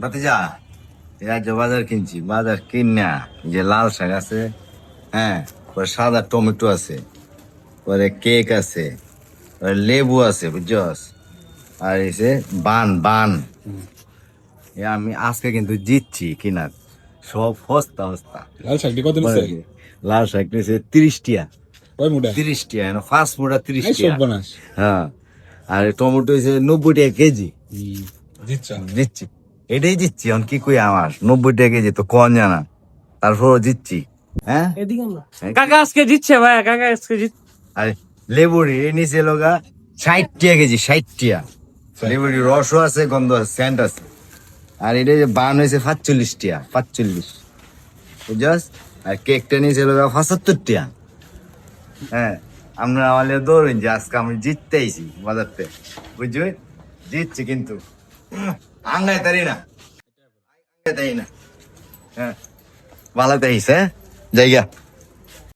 ভাতিজা এরা যে বাজার কিনছি বাজার কিনা যে লাল শাক আছে হ্যাঁ পরে সাদা টমেটো আছে পরে কেক আছে পরে লেবু আছে বুঝছস? আর এসে বান বান। এ আমি আজকে কিন্তু জিতছি কিনার। সব হস্তা হস্তা। লাল শাকটি কত নিচ্ছে লাল শাক নিয়েছে তিরিশ টিয়া কয় মুডা তিরিশ টিয়া ফার্স্ট মোটা তিরিশ টিয়া হ্যাঁ আর টমেটো হয়েছে নব্বই টাকা কেজি দিচ্ছি এটাই দিচ্ছি এখন কি কই আমার? নব্বই টাকা কেজি তো কম জানা। তারপরও দিচ্ছি হ্যাঁ? কাকা আজকে দিচ্ছে ভাই কাকা আজকে দিচ্ছে আর লেবুরি এই নিচে লোগা ষাট টাকা কেজি ষাট টাকা লেবুরি রসও আছে গন্ধ আছে আছে। আর এটা যে বান হয়েছে পাঁচচল্লিশ টাকা পাঁচচল্লিশ। বুঝছস? আর কেকটা নিচে লোগা পঁচাত্তর টাকা হ্যাঁ আমরা আমাদের দৌড়ুন যে আজকে আমি জিততে আইছি বাজারতে। বুঝলি জিতছি কিন্তু। উম, আঙ্গাই তারি না আঙ্গায় তাই না হ্যাঁ ভালো তাইস জায়গা